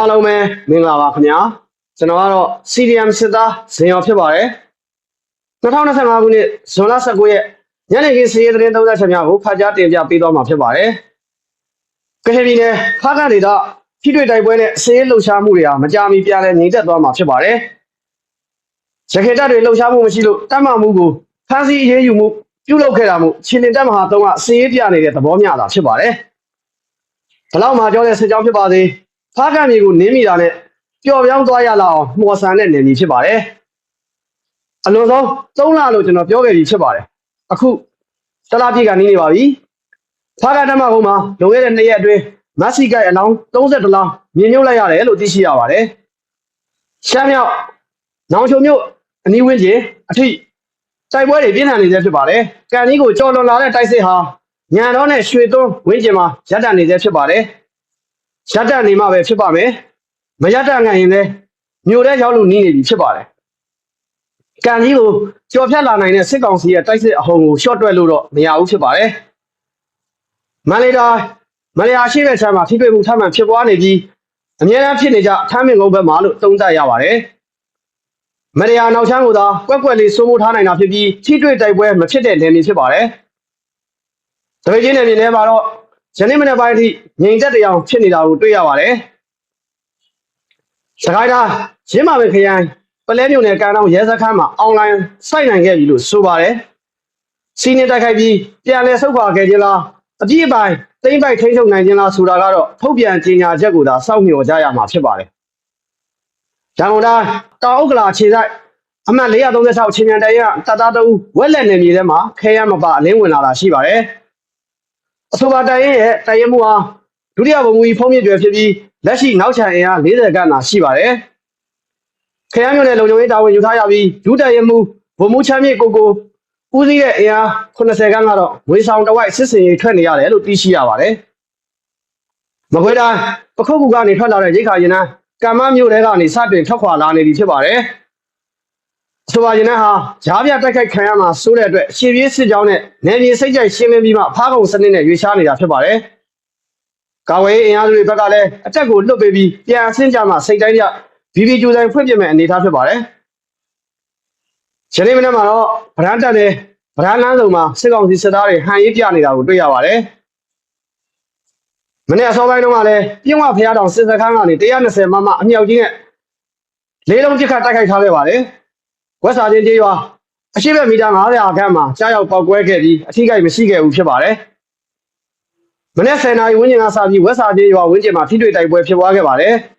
အားလုံးပဲမင်္ဂလာပါခင်ဗျာကျွန်တော်ကတော့ CDM စစ်သားဇင်ရော်ဖြစ်ပါတယ်2025ခုနှစ်ဇွန်လ19ရက်ညနေခင်းစီးရဲသတင်းသုံးသပ်ချက်များကိုဖတ်ကြားတင်ပြပေးသွားမှာဖြစ်ပါတယ်ကချင်ပြည်နယ်ဖားကန့်ဒေသထိတွေ့တိုက်ပွဲနဲ့စီးရဲလှုပ်ရှားမှုတွေဟာမကြာမီပြန်လည်ငြိမ်သက်သွားမှာဖြစ်ပါတယ်ရခိုင်တပ်တွေလှုပ်ရှားမှုမရှိလို့တတ်မှတ်မှုကိုဖမ်းဆီးအရေးယူမှုပြုလုပ်ခဲ့တာမို့ချင်းတင်တပ်မဟာ3ကစီးရဲပြနေတဲ့သဘောမျှတာဖြစ်ပါတယ်ဘလောက်မှကြောတဲ့စစ်ကြောင်းဖြစ်ပါစေ ဖားကန့်မြေကိုနင်းမိတာနဲ့ပျော်ပြောင်းသွားရလောက်အောင်မှော်ဆန်တဲ့နေမည်ဖြစ်ပါတယ်အလွန်ဆုံး3လလို့ကျွန်တော်ပြောခဲ့ပြီးဖြစ်ပါတယ်အခုတလားပြည့်ကနေနေပါပြီဖားကန့်တပ်မဟုတ်မှာလွန်ခဲ့တဲ့2ရက်အတွင်းမက်ဆီကိုက်အလောင်း32လောင်းမြင်မြုပ်လိုက်ရတယ်လို့သိရှိရပါတယ်ရှမ်းမြောက်နောင်ချုံမြို့အနီးဝန်းကျင်အထိတိုက်ပွဲတွေပြင်းထန်နေသေးဖြစ်ပါတယ်။ကန်ကြီးကိုကြော်လွန်လာတဲ့တိုက်စစ်ဟာညံတော့နဲ့ရွှေသွန်းဝင်းကျင်မှာရပ်တန့်နေသေးဖြစ်ပါတယ်။ ရပ်တန့်နေမှပဲဖြစ်ပါမယ်။မရပ်တန့်နိုင်ရင်လည်းမြို့ထဲရောက်လို့နီးနေပြီဖြစ်ပါတယ်။ကန်ကြီးကိုကြော်ဖြတ်လာနိုင်တဲ့စစ်ကောင်စီရဲ့တိုက်စစ်အဟုန်ကိုရှော့တွက်လို့တော့မရဘူးဖြစ်ပါတယ်။မန္တလေးတိုင်းမလျာရှိတဲ့ဆမ်းမှာထိတွေ့မှုထပ်မံဖြစ်ပွားနေပြီးအများအားဖြစ်နေကြထမ်းမြင့်ကုန်းဘက်မှာလို့သုံးသပ်ရပါတယ်။မရယာနောက်ချမ်းကိုသာကွက်ကွက်လေးစိုးမိုးထားနိုင်တာဖြစ်ပြီးထိတွေ့တိုက်ပွဲမဖြစ်တဲ့နယ်မြေဖြစ်ပါတယ်။တပိတ်ချင်းနယ်မြေထဲမှာတော့ ယနေ့မနေ့ပိုင်းအထိငြိမ်သက်တရားဖြစ်နေတာကိုတွေ့ရပါတယ်။စကိုင်းတိုင်းရင်းမာပင်ခရိုင်ပလဲမြို့နယ်ကန်တောင်ရဲစခန်းမှာအွန်လိုင်းစိုက်နိုင်ခဲ့ပြီလို့ဆိုပါတယ်။စီးနေတိုက်ခိုက်ပြီးပြန်လည်ဆုတ်ခွာခဲ့ခြင်းလားအပြည့်အပိုင်းသိမ့်ပိုက်ထိန်းချုပ်နိုင်ခြင်းလားဆိုတာကတော့ထုတ်ပြန်ကြေညာချက်ကိုသာစောင့်မျှော်ကြရမှာဖြစ်ပါတယ်။ရန်ကုန်တိုင်းတောင်ဥက္ကလာခြေဆိုင်အမှတ်436ချင်းမြန်တရတတတူဝက်လက်နယ်မြေထဲမှာခဲရမပအလင်းဝင်လာတာရှိပါတယ်။ အဆိုပါတိုင်ရင်ရဲ့တိုင်ရင်မှုဟာဒုတိယဗိုလ်မှူးကြီးဖုံးမြင့်ကျွယ်ဖြစ်ပြီးလက်ရှိနောက်ချန်အင်အား40ခန့်သာရှိပါတယ်။ခဲရမြို့နယ်လုံခြုံရေးတာဝန်ယူထားရပြီးဒုတိုင်ရင်မှုဗိုလ်မှူးချမ်းမြေကိုကိုဦးစီးရဲ့အင်အား80ခန်းကတော့ဝေဆောင်တဝိုက်စစ်စင်ရေးထွက်နေရတယ်လို့သိရှိရပါတယ်။မကွေးတိုင်းပခုတ်ကူကနေထွက်လာတဲ့ရိခါရင်နှန်းကမ္မမြို့တဲကနေစတင်ထွက်ခွာလာနေပြီဖြစ်ပါတယ်။အ ဆိုပါရင်နှန်းဟာဂျားပြတိုက်ခိုက်ခံရမှာစိုးတဲ့အတွက်ရှေ့ပြေးစစ်ကြောင်းနဲ့နယ်မြေစိတ်ကြိုက်ရှင်းလင်းပြီးမှဖားကုံစနစ်နဲ့ရွေးရှားနေတာဖြစ်ပါတယ်။ကာဝေးအင်အားစုတွေဘက်ကလည်းအတက်ကိုလွတ်ပေးပြီးပြန်အဆင့်ကြမှာစိတ်တိုင်းကြဘီဘီကျူတိုင်းဖွင့်ပြမဲ့အနေအထားဖြစ်ပါတယ်။ယနေ့မနေ့မှာတော့ဗရန်တက်တဲ့ဗရန်လန်းစုံမှာစစ်ကောင်စီစစ်သားတွေဟန်ရေးပြနေတာကိုတွေ့ရပါတယ်။မနေ့အစောပိုင်းတုန်းကလည်းပြင်းဝဖျားတောင်စစ်စခန်းကနေ120မမအမြောက်ကြီးနဲ့လေးလုံးပစ်ခတ်တိုက်ခိုက်ထားခဲ့ပါတယ်။ ဝက်စာချင်းကျေးရွာအရှိဘက်မီတာ900ခန့်မှာကြားရောက်ပောက်ကွဲခဲ့ပြီးအထိကိမရှိခဲ့ဘူးဖြစ်ပါတယ်။မနေ့10နာရီဝန်းကျင်ကစပြီးဝက်စာချင်းရွာဝန်းကျင်မှာထိတွေ့တိုက်ပွဲဖြစ်ပွားခဲ့ပါတယ်